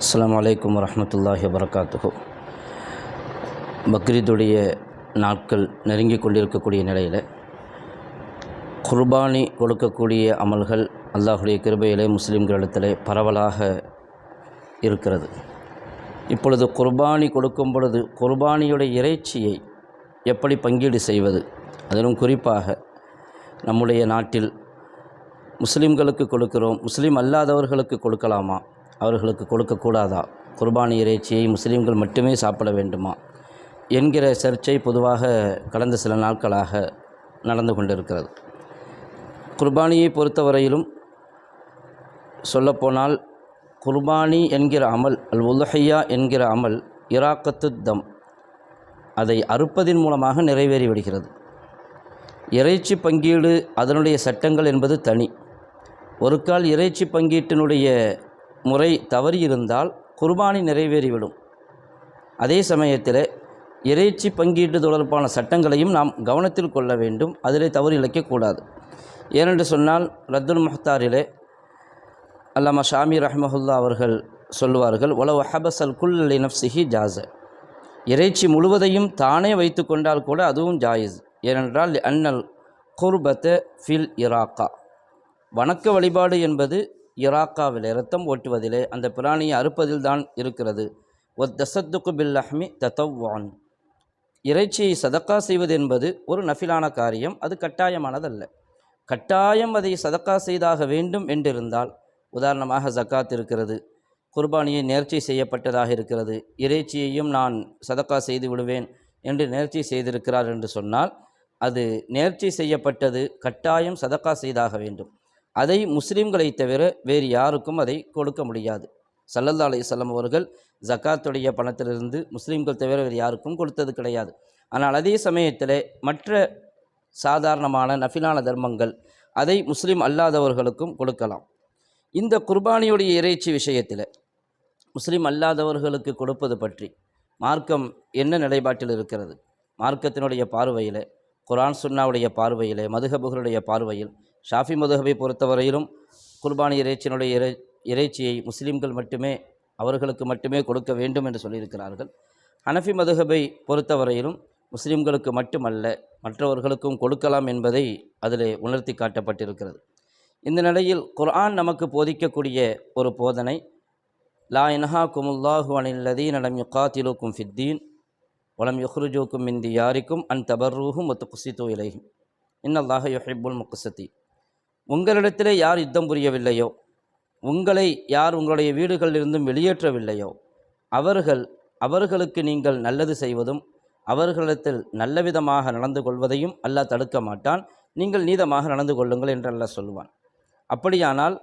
அஸ்லாம் வலைக்கம் வரமத்துல்லாஹி வரகாத்துகு பக்ரீதுடைய நாட்கள் நெருங்கி கொண்டிருக்கக்கூடிய நிலையில் குர்பானி கொடுக்கக்கூடிய அமல்கள் அல்லாஹுடைய கிருபையிலே முஸ்லீம்களிடத்திலே பரவலாக இருக்கிறது. இப்பொழுது குர்பானி கொடுக்கும் பொழுது குர்பானியுடைய இறைச்சியை எப்படி பங்கீடு செய்வது? அதிலும் குறிப்பாக நம்முடைய நாட்டில் முஸ்லீம்களுக்கு கொடுக்கிறோம் முஸ்லீம் அல்லாதவர்களுக்கு கொடுக்கலாமா? அவர்களுக்கு கொடுக்கக்கூடாதா? குர்பானி இறைச்சியை முஸ்லீம்கள் மட்டுமே சாப்பிட வேண்டுமா? என்கிற சர்ச்சை பொதுவாக கடந்த சில நாட்களாக நடந்து கொண்டிருக்கிறது. குர்பானியை பொறுத்தவரையிலும் சொல்லப்போனால் குர்பானி என்கிற அமல் அல் உலஹையா என்கிற அமல் இராக்கத்து தம் அதை அறுப்பதின் மூலமாக நிறைவேறி விடுகிறது இறைச்சி பங்கீடு அதனுடைய சட்டங்கள் என்பது தனி. ஒரு கால் இறைச்சி பங்கீட்டினுடைய முறை தவறி இருந்தால் குர்பானி நிறைவேறிவிடும். அதே சமயத்தில் இறைச்சி பங்கீட்டு தொடர்பான சட்டங்களையும் நாம் கவனத்தில் கொள்ள வேண்டும். அதிலே தவறு இழைக்கக்கூடாது ஏனென்று சொன்னால் ரத்துல் முஹ்தாரிலே அல்லாமா ஷாமி ரஹ்மஹுல்லா அவர்கள் சொல்லுவார்கள் உலவ ஹபசல் குல் நஃப்சிஹி ஜாஸ. இறைச்சி முழுவதையும் தானே வைத்து கொண்டால் கூட அதுவும் ஜாயிஸ். ஏனென்றால் அன்னல் குர்பத்து ஃபில் இராக்கா வணக்க வழிபாடு என்பது இராக்காவில் இரத்தம் ஓட்டுவதிலே அந்த பிராணியை அறுப்பதில் தான் இருக்கிறது. ஒ தசத்துக்கு பில் அஹ்மி தத்தவான் இறைச்சியை சதக்கா செய்வது என்பது ஒரு நஃபிலான காரியம் அது கட்டாயமானதல்ல. கட்டாயம் அதை சதக்கா செய்தாக வேண்டும் என்றிருந்தால் உதாரணமாக ஜக்காத் இருக்கிறது குர்பானியை நேர்ச்சி செய்யப்பட்டதாக இருக்கிறது இறைச்சியையும் நான் சதக்கா செய்து விடுவேன் என்று நேர்ச்சி செய்திருக்கிறார் என்று சொன்னால் அது நேர்ச்சி செய்யப்பட்டது கட்டாயம் சதக்கா செய்தாக வேண்டும். அதை முஸ்லீம்களை தவிர வேறு யாருக்கும் அதை கொடுக்க முடியாது. சல்லல்லா அலையம் அவர்கள் ஜக்காத்துடைய பணத்திலிருந்து முஸ்லீம்கள் தவிர வேறு யாருக்கும் கொடுத்தது கிடையாது. ஆனால் அதே சமயத்தில் மற்ற சாதாரணமான நஃபிலான தர்மங்கள் அதை முஸ்லீம் அல்லாதவர்களுக்கும் கொடுக்கலாம். இந்த குர்பானியுடைய இறைச்சி விஷயத்தில் முஸ்லீம் அல்லாதவர்களுக்கு கொடுப்பது பற்றி மார்க்கம் என்ன நிலைப்பாட்டில் இருக்கிறது? மார்க்கத்தினுடைய பார்வையில் குரான் சுன்னாவுடைய பார்வையில் மதுகபுகளுடைய பார்வையில் ஷாஃபி மதுகபை பொறுத்தவரையிலும் குர்பானி இறைச்சியினுடைய இறை இறைச்சியை முஸ்லீம்கள் மட்டுமே அவர்களுக்கு மட்டுமே கொடுக்க வேண்டும் என்று சொல்லியிருக்கிறார்கள். ஹனஃபி மதுகபை பொறுத்தவரையிலும் முஸ்லீம்களுக்கு மட்டுமல்ல மற்றவர்களுக்கும் கொடுக்கலாம் என்பதை அதிலே உணர்த்தி காட்டப்பட்டிருக்கிறது. இந்த நிலையில் குர்ஆன் நமக்கு போதிக்கக்கூடிய ஒரு போதனை லா இன்ஹா குமுல்லாஹு அனில்லதீன் அலம் யுகாத்திலுக்கும் ஃபித்தீன் வலம் யஹ்ருஜோக்கும் இந்தி யாரிக்கும் அன் தபர்ரூஹும் ஒத்து குசித்து இலையும் இன்னல்லாக யொஹிபுல் முக்குசத்தி உங்களிடத்திலே யார் யுத்தம் புரியவில்லையோ உங்களை யார் உங்களுடைய வீடுகளிலிருந்தும் வெளியேற்றவில்லையோ அவர்கள் அவர்களுக்கு நீங்கள் நல்லது செய்வதும் அவர்களிடத்தில் நல்ல விதமாக நடந்து கொள்வதையும் அல்லாஹ் தடுக்க மாட்டான். நீங்கள் நீதமாக நடந்து கொள்ளுங்கள் என்று அல்லாஹ் சொல்லுவான். அப்படியானால்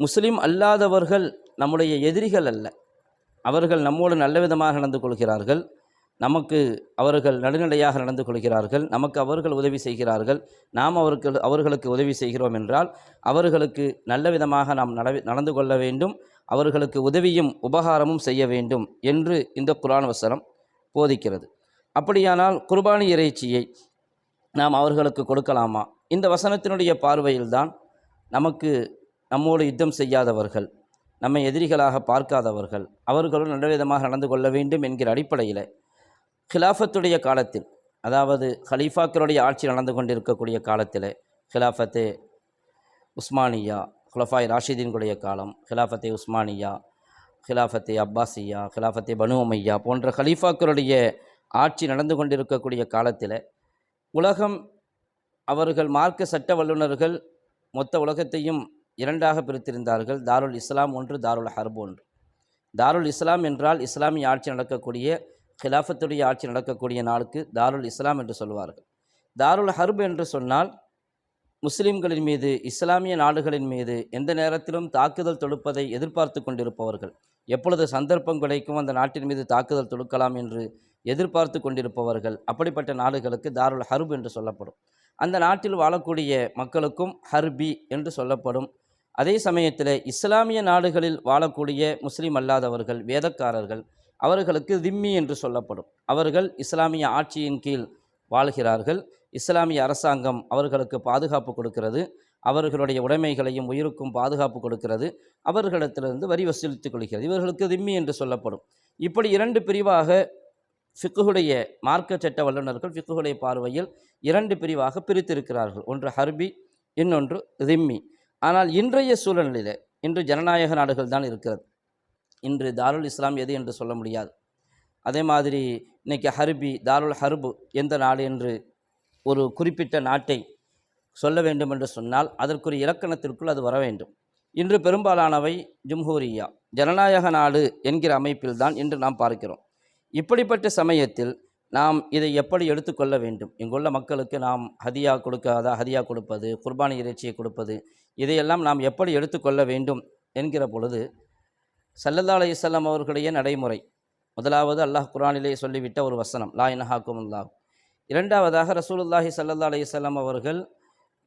முஸ்லீம் அல்லாதவர்கள் நம்முடைய எதிரிகள் அல்ல. அவர்கள் நம்மோடு நல்ல விதமாக நடந்து கொள்கிறார்கள். நமக்கு அவர்கள் நடுநிலையாக நடந்து கொள்கிறார்கள் நமக்கு அவர்கள் உதவி செய்கிறார்கள் நாம் அவர்கள் அவர்களுக்கு உதவி செய்கிறோம் என்றால் அவர்களுக்கு நல்ல விதமாக நாம் நட நடந்து கொள்ள வேண்டும் அவர்களுக்கு உதவியும் உபகாரமும் செய்ய வேண்டும் என்று இந்த குரான் வசனம் போதிக்கிறது. அப்படியானால் குர்பானி இறைச்சியை நாம் அவர்களுக்கு கொடுக்கலாமா? இந்த வசனத்தினுடைய பார்வையில்தான் நமக்கு நம்மோடு யுத்தம் செய்யாதவர்கள் நம்மை எதிரிகளாக பார்க்காதவர்கள் அவர்களும் நல்ல விதமாக நடந்து கொள்ள வேண்டும் என்கிற அடிப்படையில் ஹிலாஃபத்துடைய காலத்தில் அதாவது ஹலீஃபாக்களுடைய ஆட்சி நடந்து கொண்டிருக்கக்கூடிய காலத்தில் ஹிலாஃபத்து உஸ்மானியா ஹுலஃபாய் ராஷிதீன்களுடைய காலம் ஹிலாஃபத்தை உஸ்மானியா ஹிலாஃபத்தை அப்பாசியா ஹிலாஃபத்தை பனு உமையா போன்ற ஹலீஃபாக்களுடைய ஆட்சி நடந்து கொண்டிருக்கக்கூடிய காலத்தில் உலகம் அவர்கள் மார்க்க சட்ட வல்லுநர்கள் மொத்த உலகத்தையும் இரண்டாக பிரித்திருந்தார்கள் தாருல் இஸ்லாம் ஒன்று தாருல் ஹர்ப் ஒன்று தாருல் இஸ்லாம் என்றால் இஸ்லாமிய ஆட்சி நடக்கக்கூடிய ஹிலாஃபத்துடைய ஆட்சி நடக்கக்கூடிய நாளுக்கு தாருல் இஸ்லாம் என்று சொல்வார்கள் தாருல் ஹர்ப் என்று சொன்னால் முஸ்லிம்களின் மீது இஸ்லாமிய நாடுகளின் மீது எந்த நேரத்திலும் தாக்குதல் தொடுப்பதை எதிர்பார்த்து கொண்டிருப்பவர்கள். எப்பொழுது சந்தர்ப்பம் கிடைக்கும் அந்த நாட்டின் மீது தாக்குதல் தொடுக்கலாம் என்று எதிர்பார்த்து கொண்டிருப்பவர்கள். அப்படிப்பட்ட நாடுகளுக்கு தாருல் ஹர்ப் என்று சொல்லப்படும். அந்த நாட்டில் வாழக்கூடிய மக்களுக்கும் ஹர்பி என்று சொல்லப்படும். அதே சமயத்தில் இஸ்லாமிய நாடுகளில் வாழக்கூடிய முஸ்லீம் அல்லாதவர்கள் வேதக்காரர்கள் அவர்களுக்கு திம்மி என்று சொல்லப்படும். அவர்கள் இஸ்லாமிய ஆட்சியின் கீழ் வாழ்கிறார்கள். இஸ்லாமிய அரசாங்கம் அவர்களுக்கு பாதுகாப்பு கொடுக்கிறது. அவர்களுடைய உடைமைகளையும் உயிருக்கும் பாதுகாப்பு கொடுக்கிறது. அவர்களிடத்திலிருந்து வரி வசூலித்துக் கொள்கிறது. இவர்களுக்கு திம்மி என்று சொல்லப்படும். இப்படி இரண்டு பிரிவாக ஃபிக்குடைய மார்க்க சட்ட வல்லுநர்கள் ஃபிக்குடைய பார்வையில் இரண்டு பிரிவாக பிரித்திருக்கிறார்கள். ஒன்று ஹர்பி இன்னொன்று திம்மி. ஆனால் இன்றைய சூழ்நிலையில் இன்று ஜனநாயக நாடுகள் தான் இருக்கிறது. இன்று தாருல் இஸ்லாம் எது என்று சொல்ல முடியாது. அதே மாதிரி இன்றைக்கி ஹர்பி தாருல் ஹர்பு எந்த நாடு என்று ஒரு குறிப்பிட்ட நாட்டை சொல்ல வேண்டும் என்று சொன்னால் அதற்குரிய இலக்கணத்திற்குள் அது வர வேண்டும். இன்று பெரும்பாலானவை ஜும்ஹூரியா ஜனநாயக நாடு என்கிற அமைப்பில்தான் இன்று நாம் பார்க்கிறோம். இப்படிப்பட்ட சமயத்தில் நாம் இதை எப்படி எடுத்துக்கொள்ள வேண்டும்? இங்குள்ள மக்களுக்கு நாம் ஹதியா கொடுக்காத? ஹதியா கொடுப்பது குர்பானி இறைச்சியை கொடுப்பது இதையெல்லாம் நாம் எப்படி எடுத்துக்கொள்ள வேண்டும்? என்கிற பொழுது சல்லல்லா அலையுசல்லாம் அவர்களுடைய நடைமுறை. முதலாவது அல்லாஹ் குரானிலே சொல்லிவிட்ட ஒரு வசனம் லா இனஹாக்கும் அல்லாஹ் இரண்டாவதாக ரசூலுல்லாஹி சல்லல்லா அலையுசல்லாம் அவர்கள்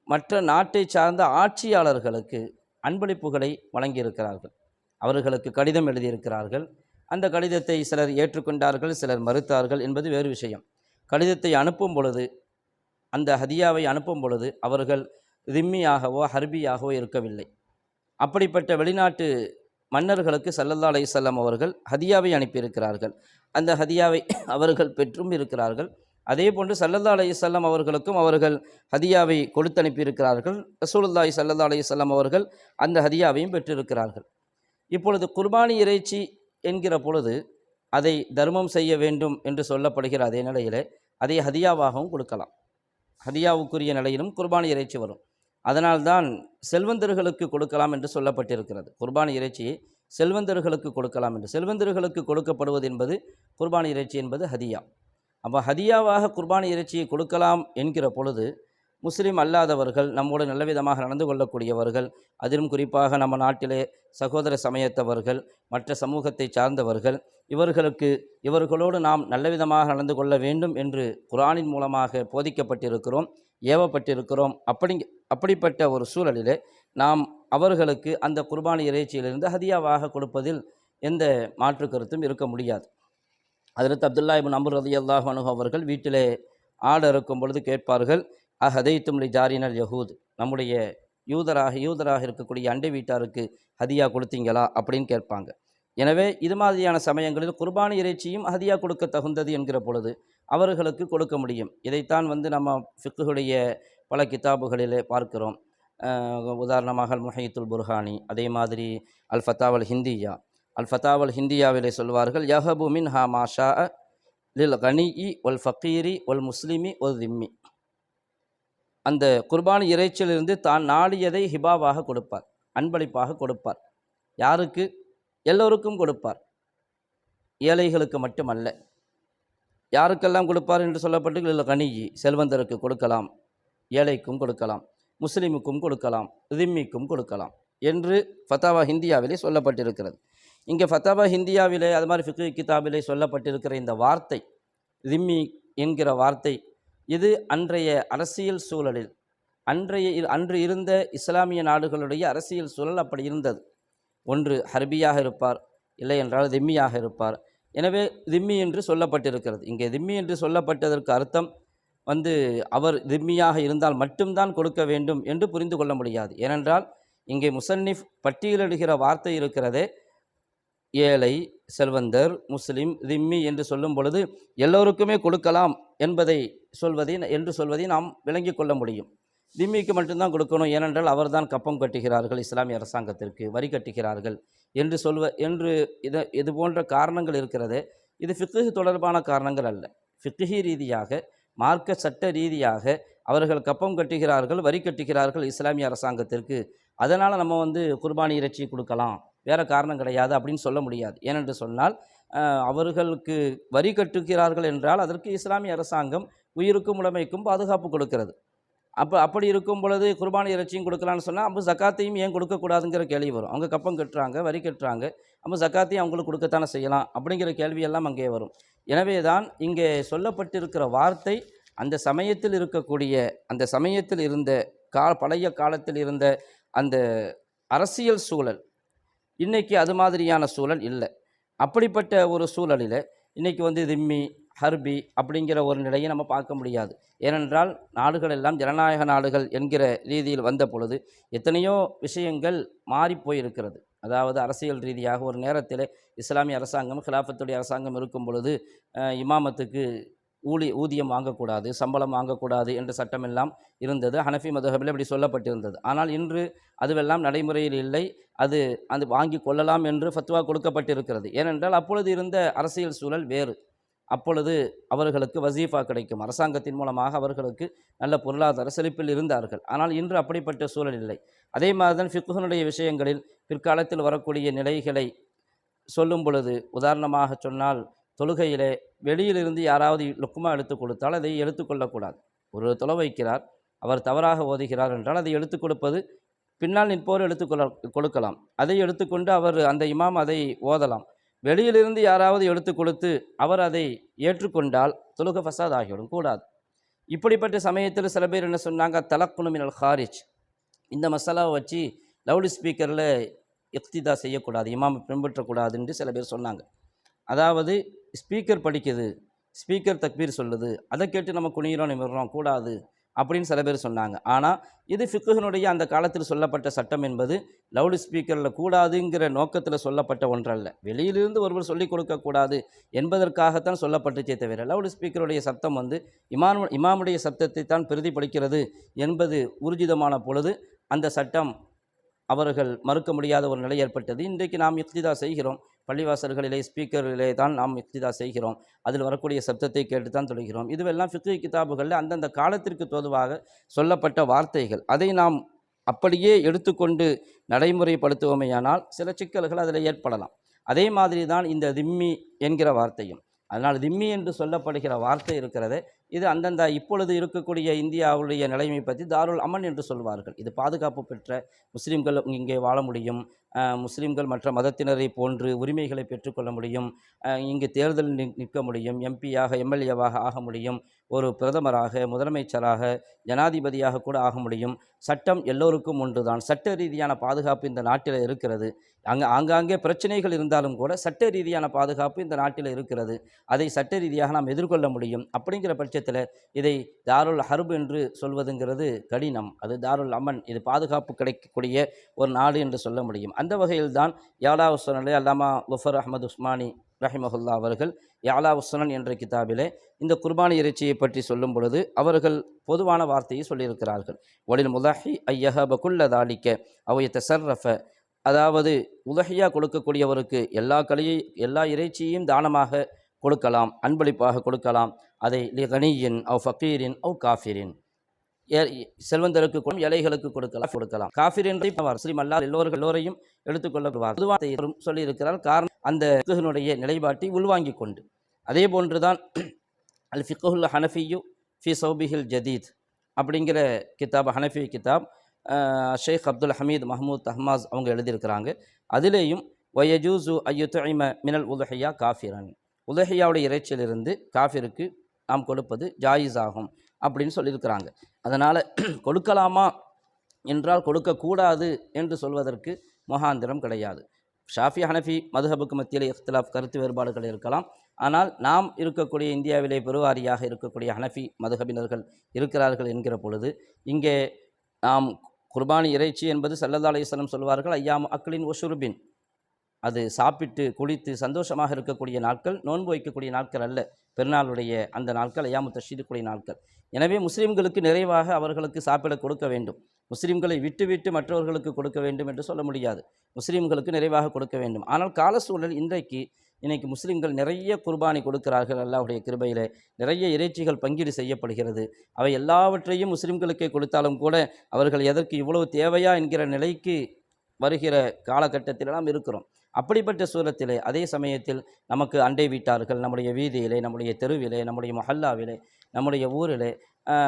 மற்ற நாட்டை சார்ந்த ஆட்சியாளர்களுக்கு அன்பளிப்புகளை வழங்கியிருக்கிறார்கள். அவர்களுக்கு கடிதம் எழுதியிருக்கிறார்கள். அந்த கடிதத்தை சிலர் ஏற்றுக்கொண்டார்கள் சிலர் மறுத்தார்கள் என்பது வேறு விஷயம். கடிதத்தை அனுப்பும் பொழுது அந்த ஹதியாவை அனுப்பும் பொழுது அவர்கள் ரிம்மியாகவோ ஹர்பியாகவோ இருக்கவில்லை. அப்படிப்பட்ட வெளிநாட்டு மன்னர்களுக்கு சல்லல்லா அலையுசல்லாம் அவர்கள் ஹதியாவை அனுப்பியிருக்கிறார்கள். அந்த ஹதியாவை அவர்கள் பெற்றும் இருக்கிறார்கள். அதே போன்று சல்லல்லா அலையுசல்லாம் அவர்களுக்கும் அவர்கள் ஹதியாவை கொடுத்து அனுப்பியிருக்கிறார்கள். ரசூலுல்லாய் சல்லல்லா அலையுசல்லாம் அவர்கள் அந்த ஹதியாவையும் பெற்றிருக்கிறார்கள். இப்பொழுது குர்பானி இறைச்சி என்கிற பொழுது அதை தர்மம் செய்ய வேண்டும் என்று சொல்லப்படுகிற அதே நிலையிலே அதை ஹதியாவாகவும் கொடுக்கலாம். ஹதியாவுக்குரிய நிலையிலும் குர்பானி இறைச்சி வரும். அதனால்தான் செல்வந்தர்களுக்கு கொடுக்கலாம் என்று சொல்லப்பட்டிருக்கிறது. குர்பானி இறைச்சியை செல்வந்தர்களுக்கு கொடுக்கலாம் என்று. செல்வந்தர்களுக்கு கொடுக்கப்படுவது என்பது குர்பானி இறைச்சி என்பது ஹதியா. அப்போ ஹதியாவாக குர்பானி இறைச்சியை கொடுக்கலாம் என்கிற பொழுது முஸ்லீம் அல்லாதவர்கள் நம்மோடு நல்ல விதமாக நடந்து கொள்ளக்கூடியவர்கள் அதிலும் குறிப்பாக நம்ம நாட்டிலே சகோதர சமயத்தவர்கள் மற்ற சமூகத்தை சார்ந்தவர்கள் இவர்களுக்கு இவர்களோடு நாம் நல்ல விதமாக நடந்து கொள்ள வேண்டும் என்று குரானின் மூலமாக போதிக்கப்பட்டிருக்கிறோம் ஏவப்பட்டிருக்கிறோம் அப்படிங்க அப்படிப்பட்ட ஒரு சூழலிலே நாம் அவர்களுக்கு அந்த குர்பானி இறைச்சியிலிருந்து ஹதியாவாக கொடுப்பதில் எந்த மாற்று கருத்தும் இருக்க முடியாது. அதில் அப்துல்லா இபின் அம்பர் ரதி அல்லாஹ் அவர்கள் வீட்டிலே ஆடு இருக்கும் பொழுது கேட்பார்கள் அஹதைத்தும் லி ஜாரினல் யஹூத் நம்முடைய யூதராக யூதராக இருக்கக்கூடிய அண்டை வீட்டாருக்கு ஹதியா கொடுத்தீங்களா? அப்படின்னு கேட்பாங்க. எனவே இது மாதிரியான சமயங்களில் குர்பானி இறைச்சியும் ஹதியா கொடுக்க தகுந்தது என்கிற பொழுது அவர்களுக்கு கொடுக்க முடியும். இதைத்தான் வந்து நம்ம ஃபிக்குடைய பல கிதாபுகளிலே பார்க்கிறோம். உதாரணமாக அல் முஹைத்துல் புர்ஹானி அதே மாதிரி அல் ஃபத்தாவல் ஹிந்தியா. அல் ஃபத்தாவல் ஹிந்தியாவிலே சொல்வார்கள் யஹபு மின் ஹா மாஷா லில் கனிஇ ஒல் ஃபக்கீரி ஒல் முஸ்லிமி ஒல் திம்மி. அந்த குர்பானி இறைச்சியிலிருந்து தான் நாடியதை ஹிபாவாக கொடுப்பார் அன்பளிப்பாக கொடுப்பார். யாருக்கு? எல்லோருக்கும் கொடுப்பார். ஏழைகளுக்கு மட்டுமல்ல. யாருக்கெல்லாம் கொடுப்பார் என்று சொல்லப்பட்டு இல்லை கனியி செல்வந்தருக்கு கொடுக்கலாம். ஏழைக்கும் கொடுக்கலாம் முஸ்லீமுக்கும் கொடுக்கலாம் திம்மிக்கும் கொடுக்கலாம் என்று ஃபத்தாவா ஹிந்தியாவிலே சொல்லப்பட்டிருக்கிறது. இங்கே ஃபத்தாவா ஹிந்தியாவிலே அது மாதிரி ஃபிக்கு கிதாபிலே சொல்லப்பட்டிருக்கிற இந்த வார்த்தை திம்மி என்கிற வார்த்தை இது அன்றைய அரசியல் சூழலில் அன்றைய அன்று இருந்த இஸ்லாமிய நாடுகளுடைய அரசியல் சூழல் அப்படி இருந்தது. ஒன்று ஹர்பியாக இருப்பார் இல்லை என்றால் திம்மியாக இருப்பார். எனவே திம்மி என்று சொல்லப்பட்டிருக்கிறது. இங்கே திம்மி என்று சொல்லப்பட்டதற்கு அர்த்தம் வந்து அவர் திம்மியாக இருந்தால் மட்டும்தான் கொடுக்க வேண்டும் என்று புரிந்து கொள்ள முடியாது. ஏனென்றால் இங்கே முசன்னிஃப் பட்டியலிடுகிற வார்த்தை இருக்கிறதே. ஏழை செல்வந்தர் முஸ்லிம் திம்மி என்று சொல்லும் பொழுது எல்லோருக்குமே கொடுக்கலாம் என்பதை சொல்வதை என்று சொல்வதை நாம் விளங்கி கொள்ள முடியும். திம்மிக்கு மட்டும்தான் கொடுக்கணும். ஏனென்றால் அவர்தான் கப்பம் கட்டுகிறார்கள். இஸ்லாமிய அரசாங்கத்திற்கு வரி கட்டுகிறார்கள் என்று சொல்வ என்று இது இது போன்ற காரணங்கள் இருக்கிறது. இது ஃபிக்கு தொடர்பான காரணங்கள் அல்ல. ஃபிக்கு ரீதியாக மார்க்க சட்ட ரீதியாக அவர்கள் கப்பம் கட்டுகிறார்கள் வரி கட்டுகிறார்கள் இஸ்லாமிய அரசாங்கத்திற்கு. அதனால் நம்ம வந்து குர்பானி இறைச்சி கொடுக்கலாம் வேறு காரணம் கிடையாது அப்படின்னு சொல்ல முடியாது. ஏனென்று சொன்னால் அவர்களுக்கு வரி கட்டுகிறார்கள் என்றால் அதற்கு இஸ்லாமிய அரசாங்கம் உயிருக்கும் உடைமைக்கும் பாதுகாப்பு கொடுக்கிறது. அப்போ அப்படி இருக்கும் பொழுது குர்பானி இறைச்சியும் கொடுக்கலான்னு சொன்னால் அப்போ ஜக்காத்தையும் ஏன் கொடுக்கக்கூடாதுங்கிற கேள்வி வரும். அவங்க கப்பம் கட்டுறாங்க வரி கட்டுறாங்க அப்போ ஜக்காத்தையும் அவங்களுக்கு கொடுக்கத்தானே செய்யலாம் அப்படிங்கிற கேள்வியெல்லாம் அங்கே வரும். எனவே தான் இங்கே சொல்லப்பட்டிருக்கிற வார்த்தை அந்த சமயத்தில் இருக்கக்கூடிய அந்த சமயத்தில் இருந்த கா பழைய காலத்தில் இருந்த அந்த அரசியல் சூழல் இன்றைக்கி அது மாதிரியான சூழல் இல்லை. அப்படிப்பட்ட ஒரு சூழலில் இன்றைக்கி வந்து திம்மி ஹர்பி அப்படிங்கிற ஒரு நிலையை நம்ம பார்க்க முடியாது. ஏனென்றால் நாடுகள் எல்லாம் ஜனநாயக நாடுகள் என்கிற ரீதியில் வந்த பொழுது எத்தனையோ விஷயங்கள் மாறி போயிருக்கிறது. அதாவது அரசியல் ரீதியாக ஒரு நேரத்தில் இஸ்லாமிய அரசாங்கம் ஹிலாஃபத்துடைய அரசாங்கம் இருக்கும் பொழுது இமாமத்துக்கு ஊழி ஊதியம் வாங்கக்கூடாது சம்பளம் வாங்கக்கூடாது என்ற சட்டமெல்லாம் இருந்தது. ஹனஃபி மதுஹபில் இப்படி சொல்லப்பட்டிருந்தது. ஆனால் இன்று அதுவெல்லாம் நடைமுறையில் இல்லை. அது அது வாங்கி கொள்ளலாம் என்று ஃபத்வா கொடுக்கப்பட்டிருக்கிறது. ஏனென்றால் அப்பொழுது இருந்த அரசியல் சூழல் வேறு. அப்பொழுது அவர்களுக்கு வசீஃபா கிடைக்கும். அரசாங்கத்தின் மூலமாக அவர்களுக்கு நல்ல பொருளாதார செழிப்பில் இருந்தார்கள். ஆனால் இன்று அப்படிப்பட்ட சூழல் இல்லை. அதே மாதிரிதான் ஃபிக்குகனுடைய விஷயங்களில் பிற்காலத்தில் வரக்கூடிய நிலைகளை சொல்லும் பொழுது உதாரணமாக சொன்னால் தொழுகையிலே வெளியிலிருந்து யாராவது லுக்குமா எடுத்து கொடுத்தால் அதை எடுத்துக்கொள்ளக்கூடாது ஒரு தொலை வைக்கிறார் அவர் தவறாக ஓதுகிறார் என்றால் அதை எடுத்துக் கொடுப்பது பின்னால் நிற்போர் எடுத்துக்கொள்ள கொடுக்கலாம். அதை எடுத்துக்கொண்டு அவர் அந்த இமாம் அதை ஓதலாம். வெளியிலிருந்து யாராவது எடுத்து கொடுத்து அவர் அதை ஏற்றுக்கொண்டால் தொழுக ஃபசாத் ஆகிவிடும் கூடாது. இப்படிப்பட்ட சமயத்தில் சில பேர் என்ன சொன்னாங்க? தலக்குணுமினல் ஹாரிஜ். இந்த மசாலாவை வச்சு லவுட் ஸ்பீக்கரில் இக்திதா செய்யக்கூடாது இமாம் பின்பற்றக்கூடாதுன்ட்டு சில பேர் சொன்னாங்க. அதாவது ஸ்பீக்கர் படிக்குது ஸ்பீக்கர் தக்பீர் சொல்லுது அதை கேட்டு நம்ம குனிகிறோம் நிமிடுறோம் கூடாது. அப்படின்னு சில பேர் சொன்னாங்க. ஆனால் இது ஃபிக்குகனுடைய அந்த காலத்தில் சொல்லப்பட்ட சட்டம் என்பது லவுட் ஸ்பீக்கரில் கூடாதுங்கிற நோக்கத்தில் சொல்லப்பட்ட ஒன்றல்ல. வெளியிலிருந்து ஒருவர் சொல்லிக் கொடுக்கக்கூடாது என்பதற்காகத்தான் சொல்லப்பட்டுச்சே தவிர லவுட் ஸ்பீக்கருடைய சத்தம் வந்து இமாம் இமாமுடைய சத்தத்தை தான் பிரதிபலிக்கிறது என்பது ஊர்ஜிதமான பொழுது அந்த சட்டம் அவர்கள் மறுக்க முடியாத ஒரு நிலை ஏற்பட்டது. இன்றைக்கு நாம் இக்திதா செய்கிறோம். பள்ளிவாசல்களிலே ஸ்பீக்கர்களிலே தான் நாம் இக்திதா செய்கிறோம். அதில் வரக்கூடிய சப்தத்தை கேட்டு தான் தொழுகிறோம். இதுவெல்லாம் ஃபிக்ரி கிதாபுகளில் அந்தந்த காலத்திற்கு தோதுவாக சொல்லப்பட்ட வார்த்தைகள். அதை நாம் அப்படியே எடுத்துக்கொண்டு நடைமுறைப்படுத்துவோமேயானால் சில சிக்கல்கள் அதில் ஏற்படலாம். அதே மாதிரி தான் இந்த திம்மி என்கிற வார்த்தையும். அதனால் திம்மி என்று சொல்லப்படுகிற வார்த்தை இருக்கிறது இது அந்தந்த இப்பொழுது இருக்கக்கூடிய இந்தியாவுடைய நிலைமை பற்றி தாருல் அமன் என்று சொல்வார்கள். இது பாதுகாப்பு பெற்ற முஸ்லீம்கள் இங்கே வாழ முடியும். முஸ்லீம்கள் மற்ற மதத்தினரை போன்று உரிமைகளை பெற்றுக்கொள்ள முடியும். இங்கு தேர்தல் நி- நிற்க முடியும். எம்பியாக எம்எல்ஏவாக ஆக முடியும். ஒரு பிரதமராக முதலமைச்சராக ஜனாதிபதியாக கூட ஆக முடியும். சட்டம் எல்லோருக்கும் ஒன்றுதான். சட்ட ரீதியான பாதுகாப்பு இந்த நாட்டில் இருக்கிறது. அங்கே ஆங்காங்கே பிரச்சனைகள் இருந்தாலும் கூட சட்ட ரீதியான பாதுகாப்பு இந்த நாட்டில் இருக்கிறது. அதை சட்ட ரீதியாக நாம் எதிர்கொள்ள முடியும். அப்படிங்கிற பட்சத்தில் இதை தாருல் ஹர்ப் என்று சொல்வதுங்கிறது கடினம். அது தாருல் அமன். இது பாதுகாப்பு கிடைக்கக்கூடிய ஒரு நாடு என்று சொல்ல முடியும். அந்த வகையில் தான் யாலா உஸ்வனிலே அல்லாமா குஃபர் அஹமது உஸ்மானி ரஹிமஹுல்லா அவர்கள் யாலா உஸ்னன் என்ற கிதாபிலே இந்த குர்பானி இறைச்சியை பற்றி சொல்லும் பொழுது அவர்கள் பொதுவான வார்த்தையை சொல்லியிருக்கிறார்கள். ஒளில் முதாஹி ஐயஹ பகுல்ல தாலிக்க அவைய சர்ரஃப அதாவது உதகையாக கொடுக்கக்கூடியவருக்கு எல்லா கலியை எல்லா இறைச்சியையும் தானமாக கொடுக்கலாம் அன்பளிப்பாக கொடுக்கலாம். அதை லி கனியின் அவ் ஃபக்கீரின் அவ் காஃபிரின். ஏ- செல்வந்தருக்கு கூட இலைகளுக்கு கொடுக்கலாம் கொடுக்கலாம். காஃபிர் என்று முஸ்லீம் அல்லா எல்லோரும் எல்லோரையும் எடுத்துக்கொள்ளப்படுவார். பொதுவாக சொல்லியிருக்கிறார். காரணம் அந்த ஃபிக்குஹினுடைய நிலைப்பாட்டை உள்வாங்கிக் கொண்டு. அதே போன்றுதான் அல் ஃபிக்குல் ஹனஃபியு ஃபி சௌபிஹில் ஜதீத். அப்படிங்கிற கிதாப் ஹனஃபி கிதாப் ஷேக் அப்துல் ஹமீத் மஹமூத் அஹ்மாஸ் அவங்க எழுதியிருக்கிறாங்க. அதிலேயும் வயஜூசு ஐயுத்இம மினல் உலஹியா காஃபிரன். உலஹியாவுடைய இறைச்சியிலிருந்து காஃபிருக்கு நாம் கொடுப்பது ஜாயிஸ் ஆகும் அப்படின்னு சொல்லியிருக்கிறாங்க. அதனால் கொடுக்கலாமா என்றால் கொடுக்கக்கூடாது என்று சொல்வதற்கு முகாந்திரம் கிடையாது. ஷாஃபி ஹனஃபி மதுஹபுக்கு மத்தியில் இஃப்திலாப் கருத்து வேறுபாடுகள் இருக்கலாம். ஆனால் நாம் இருக்கக்கூடிய இந்தியாவிலே பெருவாரியாக இருக்கக்கூடிய ஹனஃபி மதுஹபினர்கள் இருக்கிறார்கள் என்கிற பொழுது இங்கே நாம் குர்பானி இறைச்சி என்பது சல்லல்லா அலையம் சொல்வார்கள் ஐயாம் அக்லின் ஒஷுருபின் அது சாப்பிட்டு குளித்து சந்தோஷமாக இருக்கக்கூடிய நாட்கள் நோன்பு வைக்கக்கூடிய நாட்கள் அல்ல பெருநாளுடைய அந்த நாட்கள் ஐயாமு தஷீதுக்குரிய நாட்கள். எனவே முஸ்லீம்களுக்கு நிறைவாக அவர்களுக்கு சாப்பிட கொடுக்க வேண்டும். முஸ்லீம்களை விட்டு விட்டு மற்றவர்களுக்கு கொடுக்க வேண்டும் என்று சொல்ல முடியாது. முஸ்லீம்களுக்கு நிறைவாக கொடுக்க வேண்டும். ஆனால் கால சூழல் இன்றைக்கு இன்றைக்கு முஸ்லீம்கள் நிறைய குர்பானி கொடுக்கிறார்கள் அல்லாஹுடைய கிருபையில். நிறைய இறைச்சிகள் பங்கீடு செய்யப்படுகிறது. அவை எல்லாவற்றையும் முஸ்லீம்களுக்கே கொடுத்தாலும் கூட அவர்கள் எதற்கு இவ்வளவு தேவையா என்கிற நிலைக்கு வருகிற காலகட்டத்தில் நாம் இருக்கிறோம். அப்படிப்பட்ட சூரத்திலே அதே சமயத்தில் நமக்கு அண்டை வீட்டார்கள் நம்முடைய வீதியிலே நம்முடைய தெருவிலே நம்முடைய மஹல்லாவிலே நம்முடைய ஊரிலே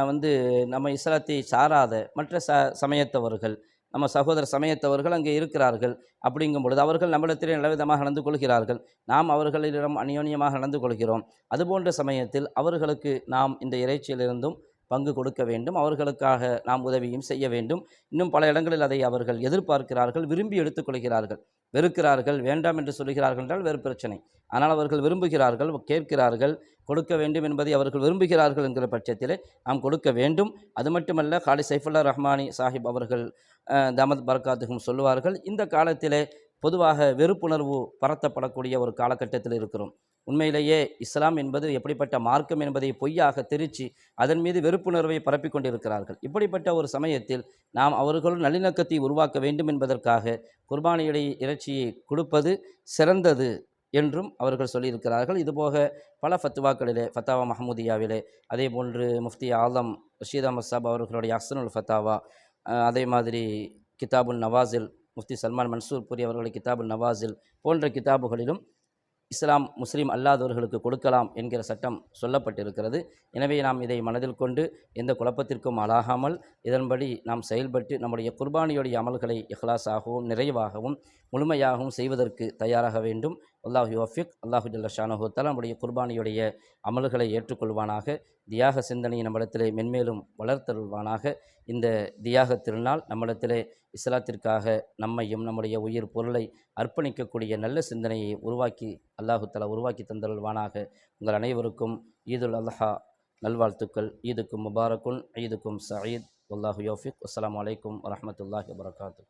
வந்து நம்ம இஸ்லாத்தை சாராத மற்ற ச சமயத்தவர்கள் நம்ம சகோதர சமயத்தவர்கள் அங்கே இருக்கிறார்கள். அப்படிங்கும் பொழுது அவர்கள் நம்மிடத்திலே நல்லவிதமாக நடந்து கொள்கிறார்கள். நாம் அவர்களிடம் அந்யோன்யமாக நடந்து கொள்கிறோம். அதுபோன்ற சமயத்தில் அவர்களுக்கு நாம் இந்த இறைச்சியிலிருந்தும் பங்கு கொடுக்க வேண்டும். அவர்களுக்காக நாம் உதவியும் செய்ய வேண்டும். இன்னும் பல இடங்களில் அதை அவர்கள் எதிர்பார்க்கிறார்கள் விரும்பி எடுத்துக்கொள்கிறார்கள் வெறுக்கிறார்கள் வேண்டாம் என்று சொல்கிறார்கள் என்றால் வேறு பிரச்சனை. ஆனால் அவர்கள் விரும்புகிறார்கள் கேட்கிறார்கள் கொடுக்க வேண்டும் என்பதை அவர்கள் விரும்புகிறார்கள் என்கிற பட்சத்தில் நாம் கொடுக்க வேண்டும். அது மட்டுமல்ல காலி சைஃபுல்லா ரஹ்மானி சாஹிப் அவர்கள் தமத் தாமத் பரக்காத்துக்கும் சொல்லுவார்கள் இந்த காலத்திலே பொதுவாக வெறுப்புணர்வு பரத்தப்படக்கூடிய ஒரு காலகட்டத்தில் இருக்கிறோம். உண்மையிலேயே இஸ்லாம் என்பது எப்படிப்பட்ட மார்க்கம் என்பதை பொய்யாக தெரிச்சு அதன் மீது வெறுப்புணர்வை பரப்பிக் கொண்டிருக்கிறார்கள். இப்படிப்பட்ட ஒரு சமயத்தில் நாம் அவர்களும் நல்லிணக்கத்தை உருவாக்க வேண்டும் என்பதற்காக குர்பானியுடைய இறைச்சியை கொடுப்பது சிறந்தது என்றும் அவர்கள் சொல்லியிருக்கிறார்கள். இதுபோக பல ஃபத்துவாக்களிலே ஃபத்தாவா மஹமூதியாவிலே அதே போன்று முஃப்தி ஆலம் ரஷீத் அஹமத் சாப் அவர்களுடைய அசனுல் ஃபத்தாவா அதே மாதிரி கிதாபுல் நவாசில் முஃப்தி சல்மான் மன்சூர் புரி அவர்களுடைய கிதாபுல் நவாசில் போன்ற கிதாபுகளிலும் இஸ்லாம் முஸ்லீம் அல்லாதவர்களுக்கு கொடுக்கலாம் என்கிற சட்டம் சொல்லப்பட்டிருக்கிறது. எனவே நாம் இதை மனதில் கொண்டு எந்த குழப்பத்திற்கும் ஆளாகாமல் இதன்படி நாம் செயல்பட்டு நம்முடைய குர்பானியுடைய அமல்களை இஹ்லாஸாகவும் நிறைவாகவும் முழுமையாகவும் செய்வதற்கு தயாராக வேண்டும். அல்லாஹு யோஃபிக். அல்லாஹு ஜல்ல ஷானஹூத்தால் நம்முடைய குர்பானியுடைய அமல்களை ஏற்றுக்கொள்வானாக. தியாக சிந்தனையை நம்மிடத்திலே மென்மேலும் வளர்த்தருள்வானாக. இந்த தியாக திருநாள் நம்மிடத்திலே இஸ்லாத்திற்காக நம்மையும் நம்முடைய உயிர் பொருளை அர்ப்பணிக்கக்கூடிய நல்ல சிந்தனையை உருவாக்கி அல்லாஹு தலா உருவாக்கி தந்தருள்வானாக. உங்கள் அனைவருக்கும் ஈதுல் அல்லஹா நல்வாழ்த்துக்கள். ஈதுக்கும் முபாரக்குன் ஈதுக்கும் சயீத். அல்லாஹு யோஃபிக். அஸ்லாம் வலைக்கம் வரமத்துல்லாஹி வரகாத்து